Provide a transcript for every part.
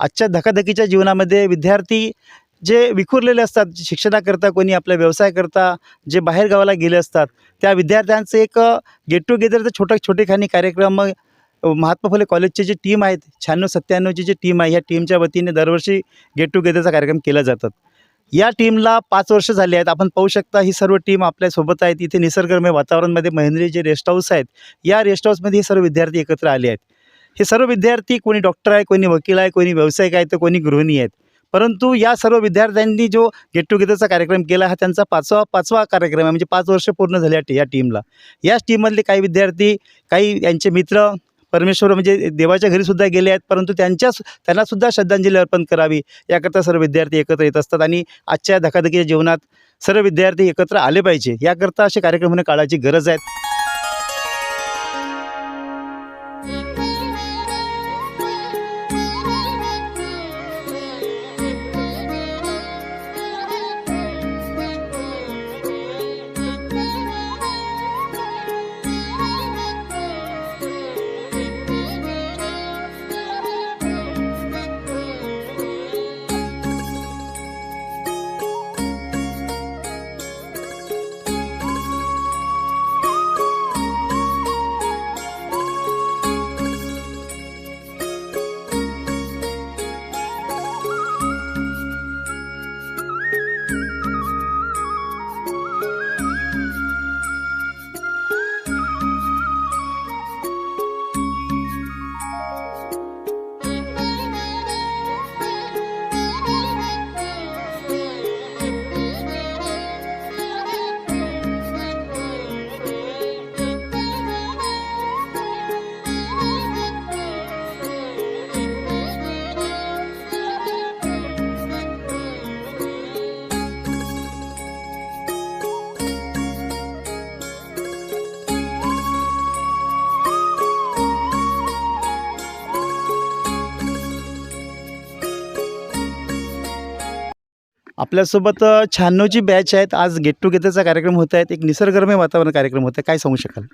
आजच्या धकाधकीच्या जीवनामध्ये विद्यार्थी जे विखुरलेले असतात शिक्षणाकरता कोणी आपल्या व्यवसायाकरता जे बाहेर गावाला गेले असतात त्या विद्यार्थ्यांचं एक गेट टुगेदरचं छोटं छोटेखानी कार्यक्रम महात्मा फुले कॉलेजचे जे टीम आहेत शहाण्णव सत्त्याण्णवची जी टीम आहे या टीमच्या वतीने दरवर्षी गेट टुगेदरचा कार्यक्रम केला जातात. या टीमला पाच वर्ष झाली आहेत. आपण पाहू शकता ही सर्व टीम आपल्यासोबत आहेत. इथे निसर्गरम्य वातावरणामध्ये महेंद्री जे रेस्ट हाऊस आहेत. या रेस्ट हाऊसमध्ये हे सर्व विद्यार्थी एकत्र आले आहेत. हे सर्व विद्यार्थी कोणी डॉक्टर आहे कोणी वकील आहे कोणी व्यावसायिक आहे तर कोणी गृहिणी आहेत. परंतु या सर्व विद्यार्थ्यांनी जो गेट टुगेदरचा कार्यक्रम केला हा त्यांचा पाचवा पाचवा कार्यक्रम आहे. म्हणजे पाच वर्ष पूर्ण झाले या टीमला याच टीममधले काही विद्यार्थी काही यांचे मित्र परमेश्वर म्हणजे देवाच्या घरीसुद्धा गेले आहेत परंतु त्यांच्या त्यांनासुद्धा श्रद्धांजली अर्पण करावी. याकरता सर्व विद्यार्थी एकत्र येत असतात आणि आजच्या धकाधकीच्या जीवनात सर्व विद्यार्थी एकत्र आले पाहिजे. याकरता असे कार्यक्रम होणे काळाची गरज आहे. आपल्यासोबत शहाण्णवची बॅच आहेत. आज गेट टुगेदरचा कार्यक्रम होत आहेत. एक निसर्गरम्य वातावरण कार्यक्रम होत आहे. काय सांगू शकाल?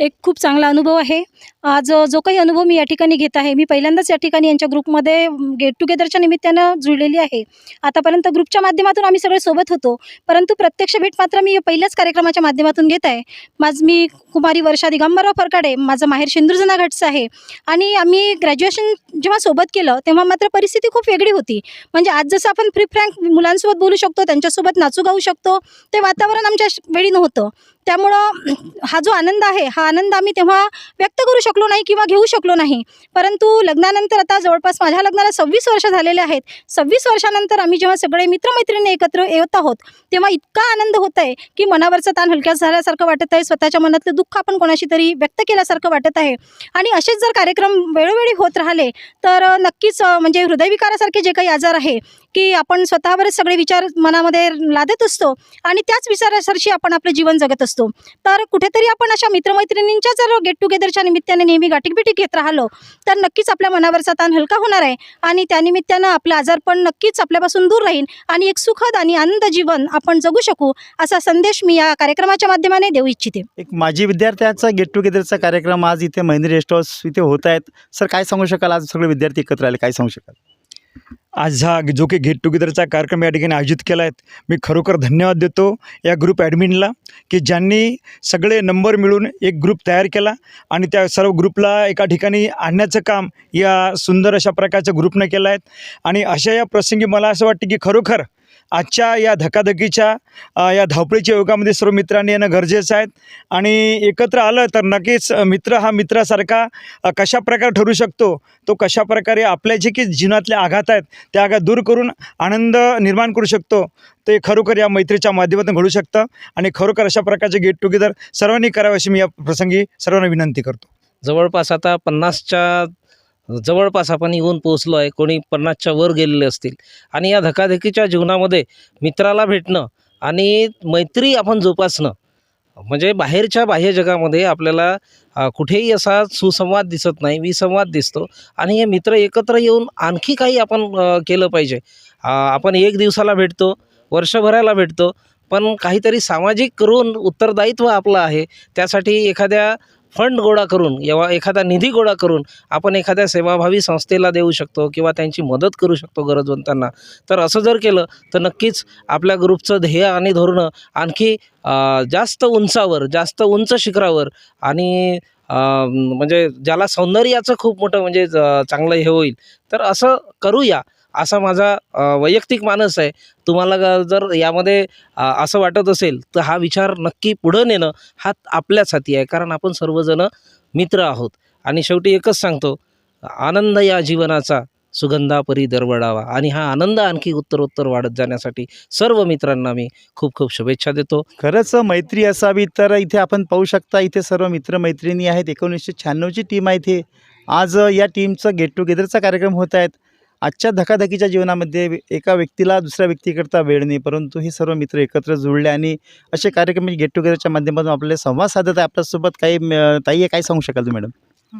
एक खूप चांगला अनुभव आहे. आज जो काही अनुभव मी या ठिकाणी घेत आहे मी पहिल्यांदाच या ठिकाणी यांच्या ग्रुपमध्ये गेट टुगेदरच्या निमित्तानं जुळलेली आहे. आतापर्यंत ग्रुपच्या माध्यमातून आम्ही सगळे सोबत होतो परंतु प्रत्यक्ष भेट मात्र मी पहिल्याच कार्यक्रमाच्या माध्यमातून घेत आहे. माझ मी कुमारी वर्षा दिगंबरराव फरकाडे माझं माहेर शेंदुरजना घाटचं आहे. आणि आम्ही ग्रॅज्युएशन जेव्हा सोबत केलं तेव्हा मात्र परिस्थिती खूप वेगळी होती. म्हणजे आज जसं आपण फ्री फ्रँक मुलांसोबत बोलू शकतो त्यांच्यासोबत नाचू गाऊ शकतो ते वातावरण आमच्या वेळी नव्हतं. त्यामुळं हा जो आनंद आहे हा आनंद आम्ही तेव्हा व्यक्त करू शकलो नाही किंवा घेऊ शकलो नाही. परंतु लग्नानंतर आता जवळपास माझ्या लग्नाला सव्वीस वर्ष झालेले आहेत. सव्वीस वर्षानंतर आम्ही जेव्हा सगळे मित्रमैत्रिणी एकत्र येत आहोत तेव्हा इतका आनंद होत आहे की मनावरचं ताण हलक्या झाल्यासारखं वाटत आहे. स्वतःच्या मनातलं दुःख आपण कोणाशी तरी व्यक्त केल्यासारखं वाटत आहे. आणि असेच जर कार्यक्रम वेळोवेळी होत राहिले तर नक्कीच म्हणजे हृदयविकारासारखे जे काही आजार आहे की आपण स्वतःवरच सगळे विचार मनामध्ये लादत असतो आणि त्याच विचारासरशी आपण आपलं जीवन जगत असतो. तर कुठेतरी आपण अशा मित्रमैत्रिणींच्या जर गेट टुगेदरच्या निमित्ताने नेहमी गाठीभेटी घेत राहिलो तर नक्कीच आपल्या मनावरचा ताण हलका होणार आहे आणि त्यानिमित्तानं आपलं आजारपण नक्कीच आपल्यापासून दूर राहील आणि एक सुखद आणि आनंद जीवन आपण जगू शकू असा संदेश मी या कार्यक्रमाच्या माध्यमाने देऊ इच्छिते. एक माजी विद्यार्थ्यांचा गेट टुगेदरचा कार्यक्रम आज इथे महेंद्र रेस्ट हाऊस इथे होत आहेत. सर काय सांगू शकाल? आज सगळे विद्यार्थी एकत्र आले काय सांगू शकाल? आज हा जो काही गेट टुगेदरचा कार्यक्रम या ठिकाणी आयोजित केला आहे मी खरोखर धन्यवाद देतो या ग्रुप ॲडमिनला की ज्यांनी सगळे नंबर मिळून एक ग्रुप तयार केला आणि त्या सर्व ग्रुपला एका ठिकाणी आणण्याचं काम या सुंदर अशा प्रकारच्या ग्रुपनं केलं आहे. आणि अशा या प्रसंगी मला असं वाटतं की खरोखर आजच्या या धकाधकीच्या या धावपळीच्या युगामध्ये सर्व मित्रांनी येणं गरजेचं आहे. आणि एकत्र आलं तर नक्कीच मित्र हा मित्रासारखा कशाप्रकारे कशा प्रकारे ठरू शकतो? तो कशा प्रकारे आपल्या जे की जीवनातले आघात आहेत त्या आघात दूर करून आनंद निर्माण करू शकतो? ते खरोखर या मैत्रीच्या माध्यमातून घडू शकतं. आणि खरोखर अशा प्रकारचे गेट टुगेदर सर्वांनी करावे अशी मी या प्रसंगी सर्वांना विनंती करतो. जवळपास आता पन्नासच्या जवळपास आपण येऊन पोचलो आहे. कोणी पन्नासच्या वर गेलेले असतील. आणि या धकाधकीच्या जीवनामध्ये मित्राला भेटणं आणि मैत्री आपण जोपासणं म्हणजे बाहेरच्या बाह्य जगामध्ये आपल्याला कुठेही असा सुसंवाद दिसत नाही विसंवाद दिसतो. आणि हे मित्र एकत्र येऊन आणखी काही आपण केलं पाहिजे. आपण एक दिवसाला भेटतो वर्षभराला भेटतो पण काहीतरी सामाजिक करून उत्तरदायित्व आपलं आहे. त्यासाठी एखाद्या फंड गोळा करून किंवा एखादा निधी गोळा करून आपण एखाद्या सेवाभावी संस्थेला देऊ शकतो किंवा त्यांची मदत करू शकतो गरजवंतांना. तर असं जर केलं तर नक्कीच आपल्या ग्रुपचं ध्येय आणि धोरणं आणखी जास्त उंचावर जास्त उंच शिखरावर आणि म्हणजे ज्याला सौंदर्याचं खूप मोठं म्हणजे चांगलं हे होईल. तर असं करूया. असा माझा वैयक्तिक मानस आहे. तुम्हाला जर यामध्ये असं वाटत असेल तर हा विचार नक्की पुढं नेणं हा आपल्याच हाती आहे. कारण आपण सर्वजण मित्र आहोत. आणि शेवटी एकच सांगतो आनंद या जीवनाचा सुगंधापरी दरवडावा आणि हा आनंद आणखी उत्तरोत्तर वाढत जाण्यासाठी सर्व मित्रांना मी खूप खूप शुभेच्छा देतो. खरंच मैत्री असावी तर इथे आपण पाहू शकता इथे सर्व मित्रमैत्रिणी आहेत. एकोणीसशे शहाण्णवची टीम आहे इथे. आज या टीमचं गेट टुगेदरचा कार्यक्रम होत आहेत. आजच्या धकाधकीच्या जीवनामध्ये एका व्यक्तीला दुसऱ्या व्यक्तीकरता वेळ नाही परंतु हे सर्व मित्र एकत्र जुळले आणि असे कार्यक्रम म्हणजे गेट टुगेदरच्या माध्यमातून आपले संवाद साधत आहे. आपल्यासोबत काही ताई आहे, काय सांगू शकाल तुम्ही मॅडम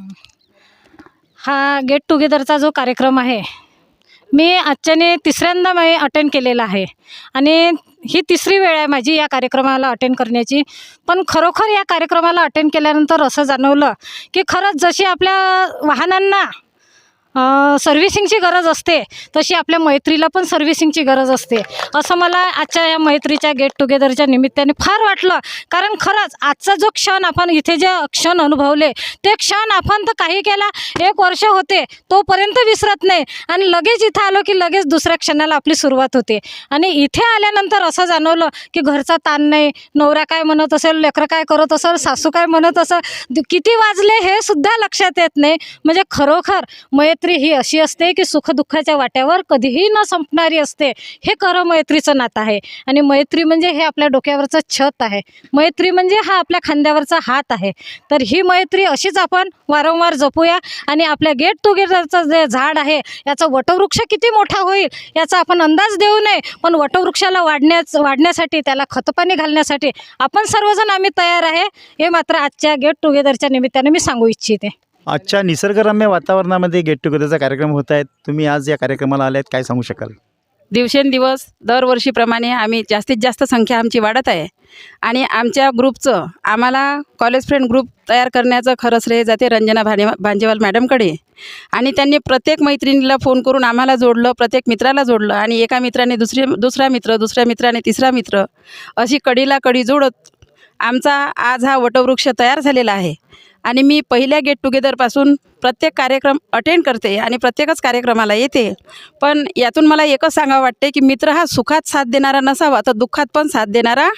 हा गेट टुगेदरचा जो कार्यक्रम आहे मी आजच्याने तिसऱ्यांदा मी अटेंड केलेला आहे. आणि ही तिसरी वेळ आहे माझी या कार्यक्रमाला अटेंड करण्याची. पण खरोखर या कार्यक्रमाला अटेंड केल्यानंतर असं जाणवलं की खरंच जशी आपल्या वाहनांना सर्व्हिसिंगची गरज असते. तशी आपल्या मैत्रीला पण सर्व्हिसिंगची गरज असते. असं मला आजच्या या मैत्रीच्या गेट टुगेदरच्या निमित्ताने फार वाटलं. कारण खरंच आजचा जो क्षण आपण इथे जे क्षण अनुभवले ते क्षण आपण तर काही केला एक वर्ष होते तोपर्यंत विसरत नाही. आणि लगेच इथं आलो की लगेच दुसऱ्या क्षणाला आपली सुरुवात होते. आणि इथे आल्यानंतर असं जाणवलं की घरचा ताण नाही नवरा काय म्हणत असेल लेकरं काय करत असेल सासू काय म्हणत असेल किती वाजले हे सुद्धा लक्षात येत नाही. म्हणजे खरोखर मैत्री ही अशी असते की सुखदुःखाच्या वाट्यावर कधीही न संपणारी असते. हे करमैत्रीचं मैत्रीचं नातं आहे. आणि मैत्री म्हणजे हे आपल्या डोक्यावरचं छत आहे. मैत्री म्हणजे हा आपल्या खांद्यावरचा हात आहे. तर ही मैत्री अशीच आपण वारंवार जपूया आणि आपल्या गेट टुगेदरचं जे झाड आहे याचा वटवृक्ष किती मोठा होईल याचा आपण अंदाज देऊ नये. पण वटवृक्षाला वाढण्याच वाढण्यासाठी त्याला खतपाणी घालण्यासाठी आपण सर्वजण आम्ही तयार आहे. हे मात्र आजच्या गेट टुगेदरच्या निमित्ताने मी सांगू इच्छिते. आजच्या निसर्गरम्य वातावरणामध्ये गेट टुगेदरचा कार्यक्रम होत आहेत. तुम्ही आज या कार्यक्रमाला आले आहेत काय सांगू शकाल? दिवसेंदिवस दरवर्षीप्रमाणे आम्ही जास्तीत जास्त संख्या आमची वाढत आहे. आणि आमच्या ग्रुपचं आम्हाला कॉलेज फ्रेंड ग्रुप तयार करण्याचं खरं श्रेय जाते रंजना भाने भांजेवाल मॅडमकडे. आणि त्यांनी प्रत्येक मैत्रिणीला फोन करून आम्हाला जोडलं प्रत्येक मित्राला जोडलं. आणि एका मित्राने दुसरे दुसरा मित्र दुसऱ्या मित्राने तिसरा मित्र अशी कडीला कडी जोडत आमचा आज हा वटवृक्ष तयार झालेला आहे. आणि मी पहिल्या गेट टुगेदरपासून प्रत्येक कार्यक्रम अटेंड करते आणि प्रत्येकच कार्यक्रमाला येते. पण यातून मला एकच सांगावं वाटते की मित्र हा सुखात साथ देणारा नसावा तर दुःखात पण साथ देणारा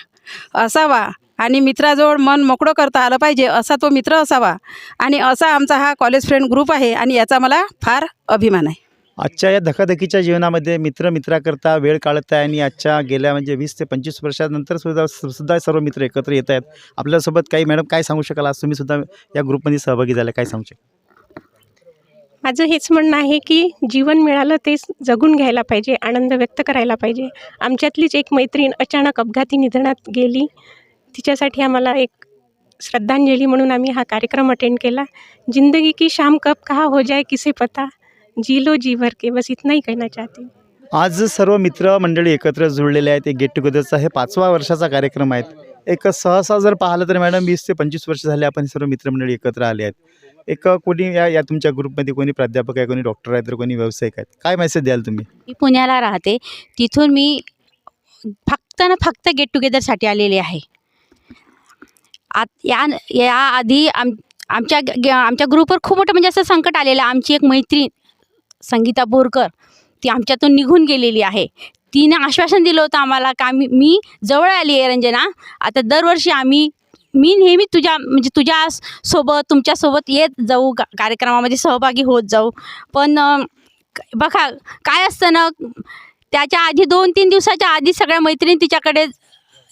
असावा. आणि मित्राजवळ मन मोकळं करता आलं पाहिजे असा तो मित्र असावा. आणि असा आमचा हा कॉलेज फ्रेंड ग्रुप आहे आणि याचा मला फार अभिमान आहे. आजच्या या धकाधकीच्या जीवनामध्ये मित्र मित्राकरता वेळ काढत आहे आणि आजच्या गेल्या म्हणजे वीस ते पंचवीस वर्षानंतर सुद्धा सुद्धा सर्व मित्र एकत्र येत आहेत. आपल्यासोबत काही मॅडम काय सांगू शकाल? आज तुम्ही सुद्धा या ग्रुपमध्ये सहभागी झाला. काय सांगू शकाल? माझं हेच म्हणणं आहे की जीवन मिळालं तेच जगून घ्यायला पाहिजे आनंद व्यक्त करायला पाहिजे. आमच्यातलीच एक मैत्रीण अचानक अपघाती निधनात गेली. तिच्यासाठी आम्हाला एक श्रद्धांजली म्हणून आम्ही हा कार्यक्रम अटेंड केला. जिंदगी की शाम कब कहा हो जाए किसे पता? जी लो जी भर के बस इतना ही कहना चाहती हूँ। आज सर्व मित्र मंडळी एकत्र जुळलेले आहेत. एक गेट टुगेदरचा हे पाचवा वर्षाचा कार्यक्रम आहे. एक सहसा जर पाहिलं तर मॅडम वीस ते पंचवीस वर्ष झाले आपण सर्व मित्रमंडळी एकत्र आले आहेत. एक कोणी या या तुमच्या ग्रुपमध्ये कोणी प्राध्यापक आहे कोणी डॉक्टर आहे तर कोणी व्यावसायिक आहेत. काय मेसेज द्याल तुम्ही? मी पुण्याला राहते. तिथून मी फक्त ना फक्त गेट टुगेदरसाठी आलेले आहे. आत या याआधी आम आमच्या आमच्या ग्रुपवर खूप मोठं म्हणजे असं संकट आलेलं. आहे. आमची एक मैत्रीण संगीता बोरकर ती आमच्यातून निघून गेलेली आहे. तिने आश्वासन दिलं होतं आम्हाला का मी मी जवळ आली आहे रंजना. आता दरवर्षी आम्ही मी नेहमी तुझ्या म्हणजे तुझ्या सोबत तुमच्यासोबत येत जाऊ का कार्यक्रमामध्ये सहभागी होत जाऊ. पण बघा काय असतं ना त्याच्या आधी दोन तीन दिवसाच्या आधी सगळ्या मैत्रिणी तिच्याकडे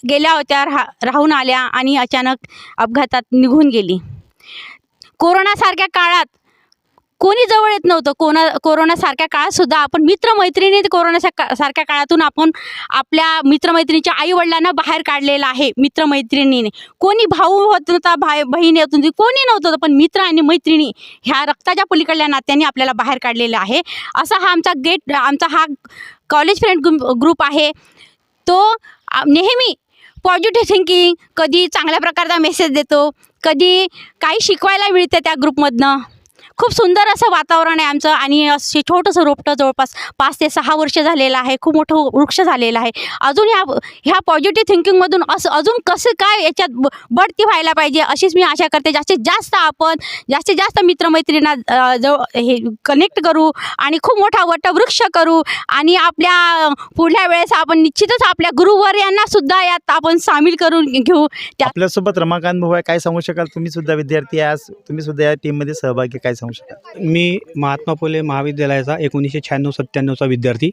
गेल्या होत्या राह राहून आल्या आणि अचानक अपघातात निघून गेली. कोरोनासारख्या काळात कोणी जवळ येत नव्हतं. कोणा कोरोनासारख्या काळातसुद्धा आपण मित्रमैत्रिणी कोरोनाच्या सारख्या काळातून आपण आपल्या मित्रमैत्रिणीच्या आईवडिलांना बाहेर काढलेलं आहे मित्रमैत्रिणीने. कोणी भाऊ होत नव्हता भाई बहीण होत नव्हती कोणी नव्हतं पण मित्र आणि मैत्रिणी ह्या रक्ताच्या पलीकडल्या नात्याने आपल्याला बाहेर काढलेलं आहे. असा हा आमचा गेट आमचा हा कॉलेज फ्रेंड ग्रुप आहे. तो नेहमी पॉझिटिव्ह थिंकिंग कधी चांगल्या प्रकारचा मेसेज देतो कधी काही शिकवायला मिळते त्या ग्रुपमधनं खूप सुंदर असं वातावरण आहे आमचं आणि असे छोटंसं रोपटं जवळपास पाच ते सहा वर्ष झालेलं आहे. खूप मोठं वृक्ष झालेलं आहे. अजून ह्या ह्या पॉझिटिव्ह थिंकिंगमधून असं अजून कसं काय याच्यात ब बढती व्हायला पाहिजे अशीच मी आशा करते. जास्तीत जास्त आपण जास्तीत जास्त मित्रमैत्रिणींना जवळ हे कनेक्ट करू आणि खूप मोठा वटवृक्ष करू आणि आपल्या पुढल्या वेळेस आपण निश्चितच आपल्या गुरुवर यांना सुद्धा यात आपण सामील करून घेऊ. त्या आपल्यासोबत रमाकांत भाऊ काय सांगू शकाल? तुम्ही सुद्धा विद्यार्थी आहात तुम्ही सुद्धा या टीममध्ये सहभागी काय सांगू शकाल? मी महात्मा फुले महाविद्यालयाचा एकोणीसशे शहाण्णव सत्त्याण्णवचा विद्यार्थी.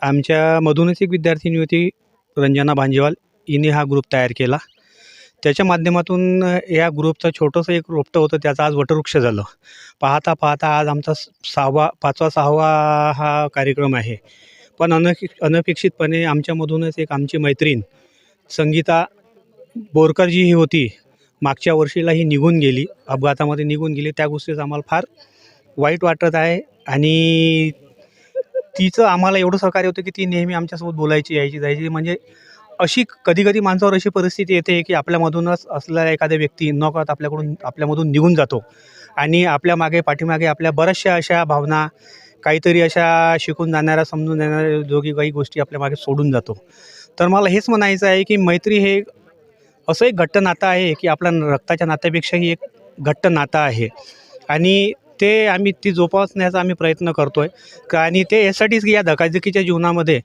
आमच्यामधूनच एक विद्यार्थिनी होती रंजना भांजेवाल. हिने हा ग्रुप तयार केला. त्याच्या माध्यमातून या ग्रुपचं छोटंसं एक रोपटं होतं त्याचं आज वटवृक्ष झालं. पाहता पाहता आज आमचा स- सहावा पाचवा सहावा हा कार्यक्रम आहे. पण अनपे अनपेक्षितपणे आमच्यामधूनच एक आमची मैत्रीण संगीता बोरकर जी ही होती. मागच्या वर्षीला ही निघून गेली. अपघातामध्ये निघून गेली. त्या गोष्टीचं आम्हाला फार वाईट वाटत आहे. आणि तिचं आम्हाला एवढं सहकार्य होतं की ती नेहमी आमच्यासोबत बोलायची यायची जायची. म्हणजे अशी कधी कधी माणसावर अशी परिस्थिती येते की आपल्यामधूनच असलेला एखाद्या व्यक्ती नकळत आपल्याकडून आपल्यामधून निघून जातो. आणि आपल्या मागे पाठीमागे आपल्या बऱ्याचशा अशा भावना काहीतरी अशा शिकून जाणाऱ्या समजून जाणाऱ्या जोगी काही गोष्टी आपल्या मागे सोडून जातो. तर मला हेच म्हणायचं आहे की मैत्री हे असं एक घट्ट नातं आहे की आपल्या रक्ताच्या नात्यापेक्षाही एक घट्ट नातं आहे. आणि ते आम्ही ती जोपासण्याचा आम्ही प्रयत्न करतो आहे का आणि ते यासाठीच की या धकाधकीच्या जीवनामध्ये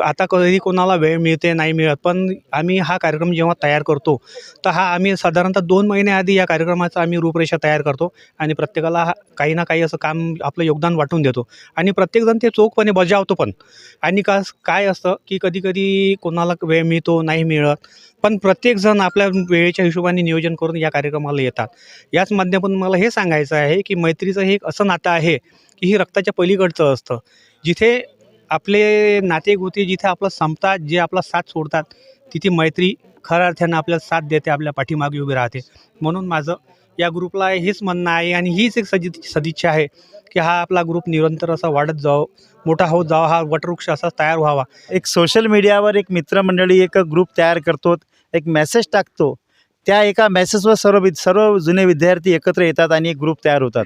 आता कधी कोणाला वेळ मिळते नाही मिळत पण आम्ही हा कार्यक्रम जेव्हा तयार करतो तर हा आम्ही साधारणतः दोन महिन्याआधी या कार्यक्रमाचा आम्ही रूपरेषा तयार करतो आणि प्रत्येकाला हा काही ना काही असं काम आपलं योगदान वाटून देतो. आणि प्रत्येकजण ते चोखपणे बजावतो पण. आणि का काय असतं की कधी कधी कोणाला वेळ मिळतो नाही मिळत पण प्रत्येकजण आपल्या वेळेच्या हिशोबाने नियोजन करून या कार्यक्रमाला येतात. याच माध्यमातून मला हे सांगायचं आहे की मैत्रीचं हे एक असं नातं आहे की ही रक्ताच्या पलीकडचं असतं. जिथे आपले नातेगोते जिथे आपलं संपतात जे आपला साथ सोडतात तिथे मैत्री खऱ्या अर्थानं आपल्याला साथ देते आपल्या पाठीमागे उभी राहते. म्हणून माझं या ग्रुपला हेच म्हणणं आहे आणि हीच एक सदि सदिच्छा आहे की हा आपला ग्रुप निरंतर असा वाढत जावं मोठा होत जावा हा वटवृक्ष असा तयार व्हावा. एक सोशल मीडियावर एक मित्रमंडळी एक ग्रुप तयार करतो एक मेसेज टाकतो. त्या एका मेसेजवर सर्व सर्व जुने विद्यार्थी एकत्र येतात आणि एक ग्रुप तयार होतात.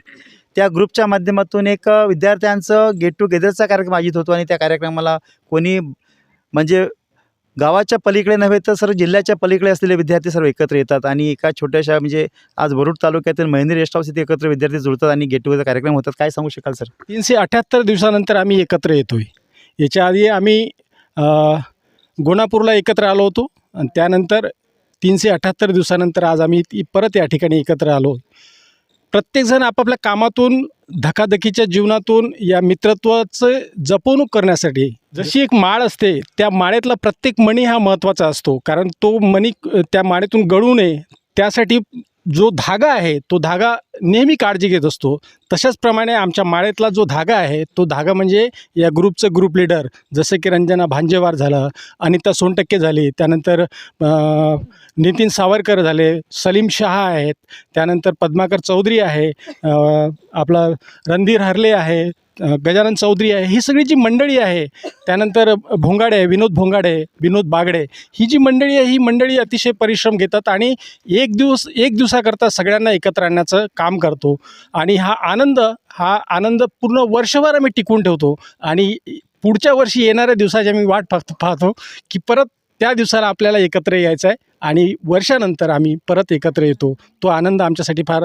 त्या ग्रुपच्या माध्यमातून एक विद्यार्थ्यांचं गेट टुगेदरचा कार्यक्रम आयोजित होतो आणि त्या कार्यक्रमाला कोणी म्हणजे गावाच्या पलीकडे नव्हे तर सर्व जिल्ह्याच्या पलीकडे असलेले विद्यार्थी सर्व एकत्र येतात आणि एका छोट्याशा म्हणजे आज भरूड तालुक्यातील महिंद्री रेस्ट हाऊस इथे एकत्र विद्यार्थी जुळतात आणि गेट टुगेदर कार्यक्रम होतात. काय सांगू शकाल सर? तीनशे अठ्ठ्याहत्तर दिवसानंतर आम्ही एकत्र येतो आहे याच्या आधी आम्ही गोणापूरला एकत्र आलो होतो आणि त्यानंतर तीनशे अठ्ठ्याहत्तर दिवसानंतर आज आम्ही ती परत या ठिकाणी एकत्र आलो. प्रत्येकजण आपापल्या कामातून धकाधकीच्या जीवनातून या मित्रत्वाचं जपवणूक करण्यासाठी जशी एक माळ असते त्या माळेतला प्रत्येक मणी हा महत्त्वाचा असतो. कारण तो मणी त्या माळेतून गळू नये त्यासाठी जो धागा आहे तो धागा नेहमी काळजी घेत असतो. तशाच प्रमाणे आमच्या माळेतला जो धागा आहे तो धागा म्हणजे या ग्रुपचं ग्रुप लिडर जसं की रंजना भांजेवार झालं अनिता सोनटक्के झाली त्यानंतर नितीन सावरकर झाले सलीम शहा आहेत त्यानंतर पद्माकर चौधरी आहे आपला रणधीर हरले आहे गजानन चौधरी आहे ही सगळी जी मंडळी आहे त्यानंतर भोंगाडे आहे विनोद भोंगाडे विनोद बागडे ही जी मंडळी आहे ही मंडळी अतिशय परिश्रम घेतात आणि एक दिवस एक दिवसाकरता सगळ्यांना एकत्र आणण्याचं काम करतो. आणि हा आनंद हा आनंद पूर्ण वर्षभर आम्ही टिकून ठेवतो. आणि पुढच्या वर्षी येणाऱ्या दिवसाची आम्ही वाट पाहतो पाहतो की परत त्या दिवसाला आपल्याला एकत्र यायचं आहे आणि वर्षानंतर आम्ही परत एकत्र येतो. तो आनंद आमच्यासाठी फार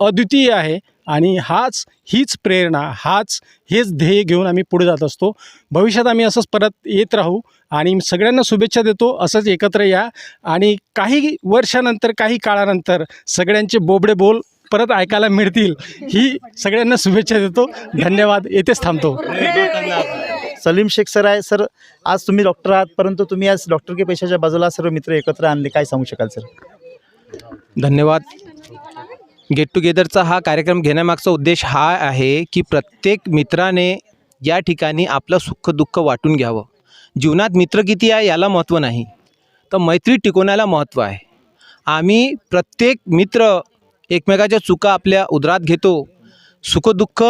अद्वितीय आहे. आणि हाच हीच प्रेरणा हाच हेच ध्येय घेऊन आम्ही पुढे जात असतो. भविष्यात आम्ही असंच परत येत राहू आणि सगळ्यांना शुभेच्छा देतो असंच एकत्र या आणि काही वर्षानंतर काही काळानंतर सगळ्यांचे बोबडे बोल परत ऐकायला मिळतील ही सगळ्यांना शुभेच्छा देतो. धन्यवाद. येथेच थांबतो. सलीम शेख सर आहे. सर आज तुम्ही डॉक्टर आहात परंतु तुम्ही आज डॉक्टर के पेशाच्या बाजूला सर्व मित्र एकत्र आणले. काय सांगू शकाल सर? धन्यवाद. गेट टुगेदरचा हा कार्यक्रम घेण्यामागचा उद्देश हा आहे की प्रत्येक मित्राने या ठिकाणी आपलं सुखदुःख वाटून घ्यावं. जीवनात मित्र किती आहे याला महत्त्व नाही. तर मैत्री टिकवण्याला महत्त्व आहे. आम्ही प्रत्येक मित्र एकमेकाच्या चुका आपल्या उदरात घेतो सुखदुःख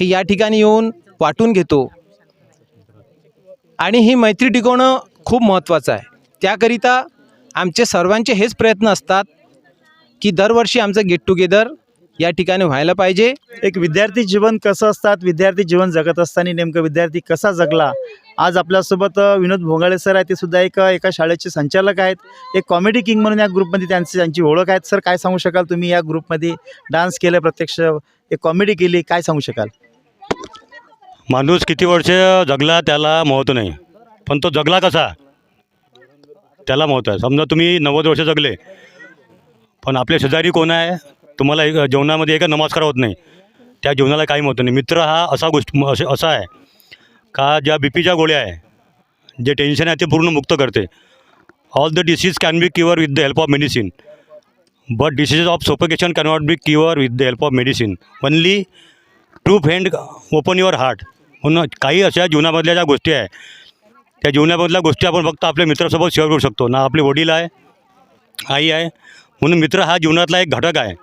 हे या ठिकाणी येऊन वाटून घेतो. आणि ही मैत्री टिकवणं खूप महत्त्वाचं आहे. त्याकरिता आमचे सर्वांचे हेच प्रयत्न असतात की दरवर्षी आमचं गेट टुगेदर या ठिकाणी व्हायला पाहिजे. एक विद्यार्थी जीवन कसं असतात विद्यार्थी जीवन जगत असताना नेमकं विद्यार्थी कसा जगला? आज आपल्यासोबत विनोद भोंगाळे सर आहेत ते सुद्धा एक एका शाळेचे संचालक आहेत. एक कॉमेडी किंग म्हणून या ग्रुपमध्ये त्यांची त्यांची ओळख आहेत. सर काय सांगू शकाल तुम्ही या ग्रुपमध्ये डान्स केलं प्रत्यक्ष एक कॉमेडी केली काय सांगू शकाल? माणूस किती वर्ष जगला त्याला महत्त्व नाही. पण तो जगला कसा? त्याला महत्त्व आहे. समजा तुम्ही नव्वद वर्ष जगले पण आपल्या शेजारी कोण आहे? तुम्हाला एक जेवणामध्ये एका नमस्कार होत नाही. त्या जीवनाला काही महत्त्व नाही. मित्र हा असा गोष्ट असे असा आहे. का ज्या बी पीच्या गोळ्या आहे जे टेन्शन आहे ते पूर्ण मुक्त करते. All the disease can be cure with the help of medicine but disease of suffocation cannot be cure with the help of medicine only to friend open your heart म्हणून काही अशा जीवनामधल्या ज्या गोष्टी आहे त्या जीवनामधल्या गोष्टी आपण फक्त आपल्या मित्रासोबत शेअर करू शकतो. ना आपले वडील आहे आई आहे म्हणून मित्र हा जीवनातला एक घटक आहे.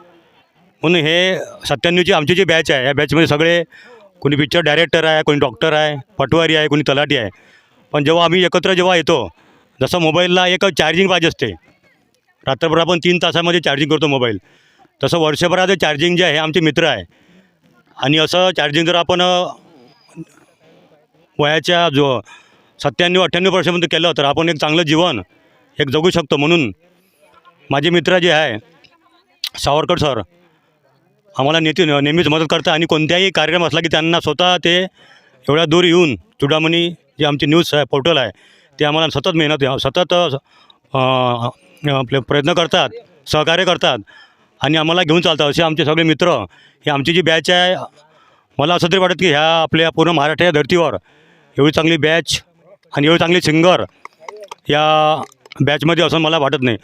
म्हणून हे सत्त्याण्णवची आमची जी बॅच आहे या बॅचमध्ये सगळे कोणी पिक्चर डायरेक्टर आहे कोणी डॉक्टर आहे पटवारी आहे कोणी तलाठी आहे. पण जेव्हा आम्ही एकत्र जेव्हा येतो जसं मोबाईलला एक चार्जिंग पाहिजे असते. रात्रभर आपण तीन तासामध्ये चार्जिंग करतो मोबाईल तसं वर्षभराचं चार्जिंग जे आहे आमचे मित्र आहे. आणि असं चार्जिंग जर आपण वयाच्या जो सत्त्याण्णव अठ्ठ्याण्णव वर्षामध्ये केलं तर आपण एक चांगलं जीवन एक जगू शकतो. म्हणून माझे मित्र जे आहे सावरकर सर आम्हाला नेते नेहमीच मदत करतात आणि कोणत्याही कार्यक्रम असला की त्यांना स्वतः ते एवढ्या दूर येऊन चुडामणी जे आमची न्यूज आहे पोर्टल आहे ते आम्हाला सतत मेहनत सतत आपले प्रयत्न करतात सहकार्य करतात आणि आम्हाला घेऊन चालतात. असे आमचे सगळे मित्र हे आमची जी बॅच आहे मला असं तरी वाटत की ह्या आपल्या पूर्ण महाराष्ट्राच्या धर्तीवर एवढी चांगली बॅच आणि एवढी चांगली सिंगर या बॅचमध्ये असं मला वाटत नाही.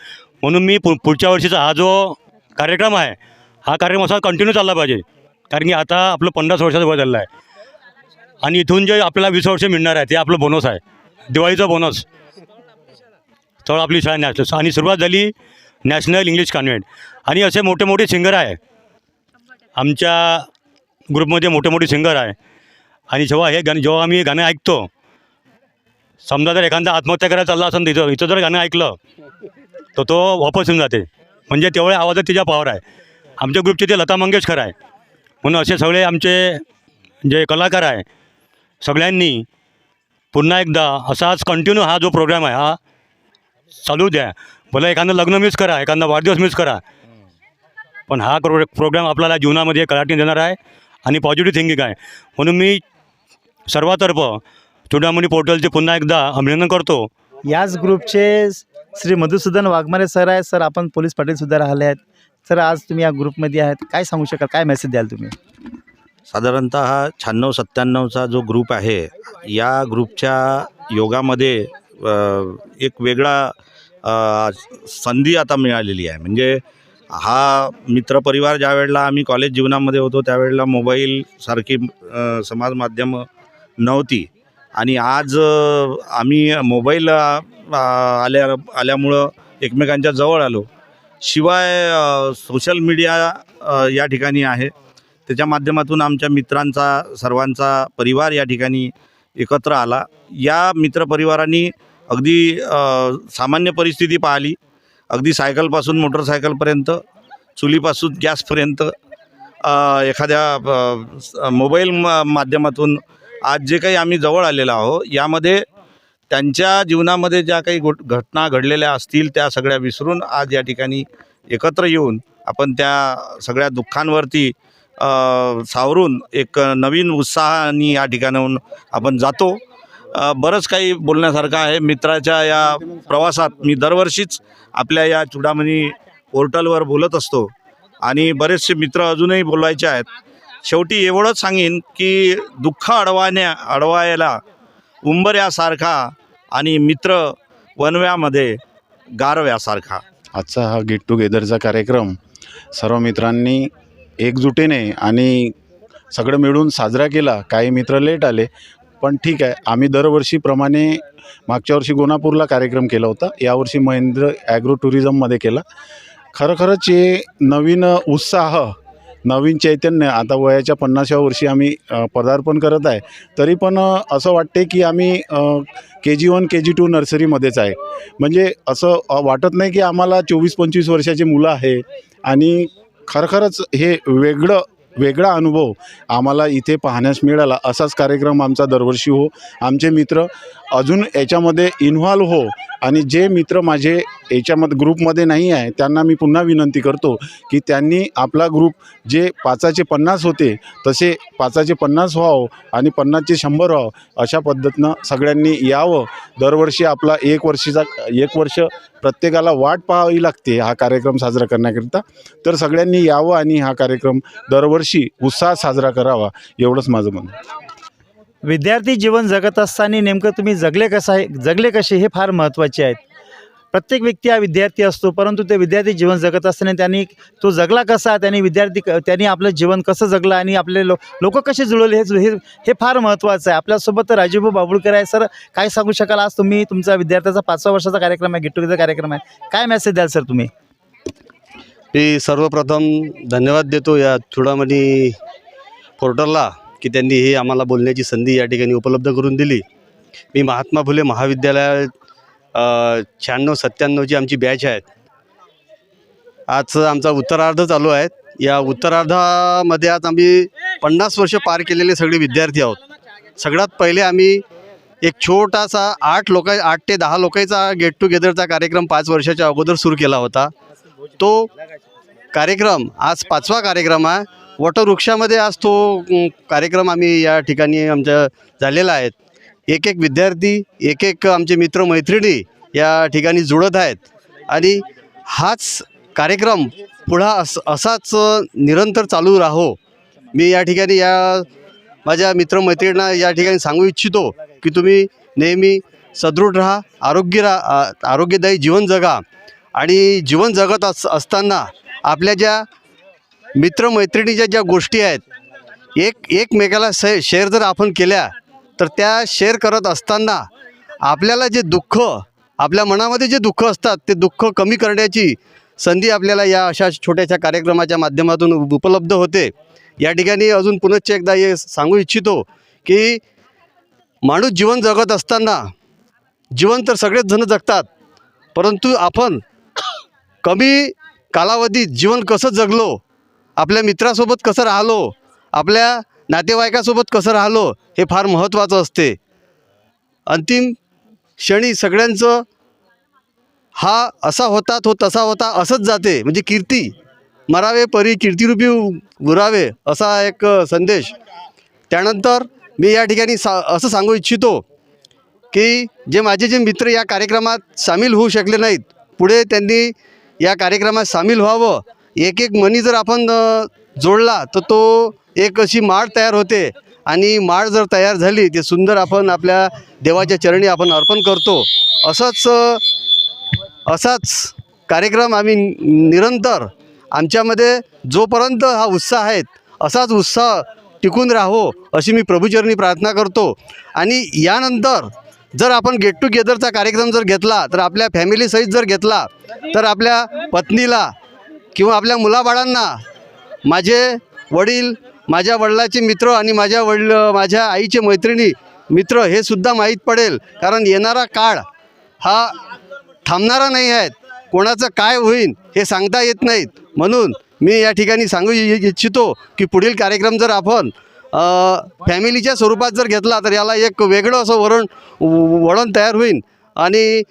म्हणून मी पु पुढच्या वर्षीचा हा जो कार्यक्रम आहे हा कार्यक्रम असा कंटिन्यू चालला पाहिजे. कारण की आता आपलं पन्नास वर्षाचं वय झालेलं आहे. आणि इथून जे आपल्याला वीस वर्ष मिळणार आहे ते आपलं बोनस आहे. दिवाळीचं बोनस तर आपली शाळा नॅशनल आणि सुरुवात झाली नॅशनल इंग्लिश कॉन्व्हेंट आणि असे मोठे मोठे सिंगर आहे. आमच्या ग्रुपमध्ये मोठे मोठे सिंगर आहे. आणि जेव्हा हे गाणं जेव्हा आम्ही हे गाणं ऐकतो समजा जर एखादा आत्महत्या करायला चालला असेल तिथं इथं जर गाणं ऐकलं तर तो वापस येऊन जाते. म्हणजे तेवढ्या आवाजात तिच्या पावर आहे. आमच्या ग्रुपचे ते लता मंगेशकर आहे. म्हणून असे सगळे आमचे जे कलाकार आहे सगळ्यांनी पुन्हा एकदा असाच कंटिन्यू हा जो प्रोग्राम आहे हा चालू द्या. भला एखादं लग्न मिस करा एखादा वाढदिवस मिस करा. पण हा प्रो प्रोग्राम आपल्याला जीवनामध्ये कलाटी देणार आहे आणि पॉझिटिव्ह थिंकिंग आहे. म्हणून मी सर्वातर्फ चुडामणी पोर्टलचे पुन्हा एकदा अभिनंदन करतो. याच ग्रुपचे श्री मधुसूदन वाघमारे सर आहेत. सर आपण पोलीस पाटीलसुद्धा राहिले आहेत. सर आज तुम्ही या ग्रुपमध्ये आहेत. काय सांगू शकाल? काय मेसेज द्याल तुम्ही? साधारणत हा शहाण्णव सत्त्याण्णवचा जो ग्रुप आहे या ग्रुपच्या योगामध्ये एक वेगळा संधी आता मिळालेली आहे. म्हणजे हा मित्रपरिवार ज्या वेळेला आम्ही कॉलेज जीवनामध्ये होतो त्यावेळेला मोबाईलसारखी समाज माध्यमं नव्हती. आणि आज आम्ही मोबाईल आल्या आल्यामुळं एकमेकांच्या जवळ आलो. शिवाय सोशल मीडिया या ठिकाणी आहे. त्याच्या माध्यमातून आमच्या मित्रांचा सर्वांचा परिवार या ठिकाणी एकत्र आला. या मित्रपरिवारांनी अगदी सामान्य परिस्थिती पाहिली. अगदी सायकलपासून मोटरसायकलपर्यंत चुलीपासून गॅसपर्यंत एखाद्या मोबाईल माध्यमातून आज जे काही आम्ही जवळ आलेलो आहो यामध्ये त्यांच्या जीवनामध्ये ज्या काही गोट घटना घडलेल्या असतील त्या सगळ्या विसरून आज या ठिकाणी एकत्र येऊन आपण त्या सगळ्या दुःखांवरती सावरून एक नवीन उत्साहाने या ठिकाणाहून आपण जातो. बरंच काही बोलण्यासारखं आहे. मित्राच्या या प्रवासात मी दरवर्षीच आपल्या या चुडामणी पोर्टलवर बोलत असतो आणि बरेचसे मित्र अजूनही बोलवायचे आहेत. शेवटी एवढंच सांगेन की दुःख अडवाण्या अडवायला उंबऱ्यासारखा आणि मित्र वनव्यामध्ये गारव्यासारखा. आजचा हा गेट टुगेदरचा कार्यक्रम सर्व मित्रांनी एकजुटीने आणि सगळं मिळून साजरा केला. काही मित्र लेट आले पण ठीक आहे. आम्ही दरवर्षीप्रमाणे मागच्या वर्षी गोनापूरला कार्यक्रम केला होता. यावर्षी महेंद्र ॲग्रो टुरिझममध्ये केला. खरोखरच हे नवीन उत्साह नवीन चैतन्य आता वयाच्या पन्नासव्या वर्षी आम्ही पदार्पण करत आहे. तरी पण असं वाटते की आम्ही के जी वन के जी टू नर्सरीमध्येच आहे. म्हणजे असं वाटत नाही की आम्हाला चोवीस पंचवीस वर्षाची मुलं आहे आणि खरखरच हे वेगळं वेगळा अनुभव आम्हाला इथे पाहण्यास मिळाला. असाच कार्यक्रम आमचा दरवर्षी हो. आमचे मित्र अजून याच्यामध्ये इन्व्हॉल्व हो. आणि जे मित्र माझे याच्यामध्ये ग्रुपमध्ये नाही आहे त्यांना मी पुन्हा विनंती करतो की त्यांनी आपला ग्रुप जे पाचाचे पन्नास होते तसे पाचाचे पन्नास व्हावं आणि पन्नासचे शंभर व्हावं अशा पद्धतीनं सगळ्यांनी यावं. दरवर्षी आपला एक वर्षीचा एक वर्ष प्रत्येकाला वाट पाहावी लागते हा कार्यक्रम साजरा करण्याकरिता. तर सगळ्यांनी यावं आणि हा कार्यक्रम दरवर्षी उत्साहात साजरा करावा एवढंच माझं म्हणणं आहे. विद्यार्थी जीवन जगत असताना नेमकं तुम्ही जगले कसं आहे? जगले कसे? हे फार महत्त्वाचे आहेत. प्रत्येक व्यक्ती हा विद्यार्थी असतो परंतु ते विद्यार्थी जीवन जगत असताना त्यांनी तो जगला कसा? त्यांनी विद्यार्थी क- त्यांनी आपलं जीवन कसं जगलं? आणि आपले लो लोक कसे जुळवले? हे हे हे फार महत्त्वाचं आहे. आपल्यासोबत राजीवभाऊ बाबुळकर आहे. सर काय सांगू शकाल? आज तुम्ही तुमचा विद्यार्थ्याचा पाचव्या वर्षाचा कार्यक्रम आहे गेट टुगेदर कार्यक्रम आहे. काय मेसेज द्याल सर तुम्ही? मी सर्वप्रथम धन्यवाद देतो या चुडामणी पोर्टलला की त्यांनी ही आम्हाला बोलण्याची संधी या ठिकाणी उपलब्ध करून दिली. मी महात्मा फुले महाविद्यालयात शहाण्णव सत्त्याण्णवची आमची बॅच आहेत. आज आमचा उत्तरार्ध चालू आहे. या उत्तरार्धामध्ये आज आम्ही पन्नास वर्ष पार केलेले सगळे विद्यार्थी आहोत. सगळ्यात पहिले आम्ही एक छोटासा आठ लोक आठ ते दहा लोकांचा गेट टुगेदरचा कार्यक्रम पाच वर्षाच्या अगोदर सुरू केला होता. तो कार्यक्रम आज पाचवा कार्यक्रम आहे. वटवृक्षामध्ये आज तो कार्यक्रम आम्ही या ठिकाणी आमच्या झालेला आहेत एक एक विद्यार्थी एक एक आमचे मित्रमैत्रिणी या ठिकाणी जुळत आहेत. आणि हाच कार्यक्रम पुढा अस असाच निरंतर चालू राहो. मी या ठिकाणी या माझ्या मित्रमैत्रिणींना या ठिकाणी सांगू इच्छितो की तुम्ही नेहमी सदृढ राहा आरोग्य राहा आरोग्यदायी जीवन जगा. आणि जीवन जगत अस असताना आपल्या ज्या मित्रमैत्रिणीच्या ज्या गोष्टी आहेत एक एकमेकाला शे शेअर जर आपण केल्या तर त्या शेअर करत असताना आपल्याला जे दुःख आपल्या मनामध्ये जे दुःख असतात ते दुःख कमी करण्याची संधी आपल्याला या अशा छोट्याशा कार्यक्रमाच्या माध्यमातून उपलब्ध होते. या ठिकाणी अजून पुनश्च एकदा हे सांगू इच्छितो की माणूस जीवन जगत असताना जीवन तर सगळेच जण जगतात परंतु आपण कमी कालावधीत जीवन कसं जगलो आपल्या मित्रासोबत कसं राहिलो? आपल्या नातेवाईकासोबत कसं राहिलो? हे फार महत्त्वाचं असते. अंतिम क्षणी सगळ्यांचं हा असा होता तो तसा होता असंच जाते. म्हणजे कीर्ती. मरावे परी कीर्तिरूपी उरावे असा एक संदेश. त्यानंतर मी या ठिकाणी सा असं सांगू इच्छितो की जे माझे जे मित्र या कार्यक्रमात सामील होऊ शकले नाहीत पुढे त्यांनी या कार्यक्रमात सामील व्हावं. एक एक मणी जर आपण जोडला तर तो एक अशी माळ तयार होते. आणि माळ जर तयार झाली ते सुंदर आपण आपल्या देवाच्या चरणी आपण अर्पण करतो. असंच असाच कार्यक्रम आम्ही निरंतर आमच्यामध्ये जोपर्यंत हा उत्साह आहे असाच उत्साह टिकून राहो अशी मी प्रभूचरणी प्रार्थना करतो. आणि यानंतर जर आपण गेट टुगेदरचा कार्यक्रम जर घेतला तर आपल्या फॅमिलीसहित जर घेतला तर आपल्या पत्नीला किंवा आपल्या मुलाबाळांना माझे वडील माझ्या वडिलाचे मित्र आणि माझ्या वडील माझ्या आईचे मैत्रिणी मित्र हे सुद्धा माहीत पडेल. कारण येणारा काळ हा थांबणारा नाही आहेत कोणाचं काय होईल हे सांगता येत नाहीत. म्हणून मी या ठिकाणी सांगू इच्छितो की पुढील कार्यक्रम जर आपण फॅमिलीच्या स्वरूपात जर घेतला तर याला एक वेगळं असं वरण वळण तयार होईल आणि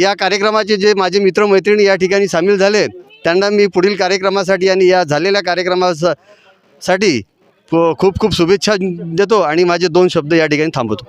या कार्यक्रमाचे जे माझे मित्रमैत्रिणी या ठिकाणी सामील झाले त्यांना मी पुढील कार्यक्रमासाठी आणि या झालेल्या कार्यक्रमासाठी साठी खूप खूप शुभेच्छा देतो आणि माझे दोन शब्द या ठिकाणी थांबवतो.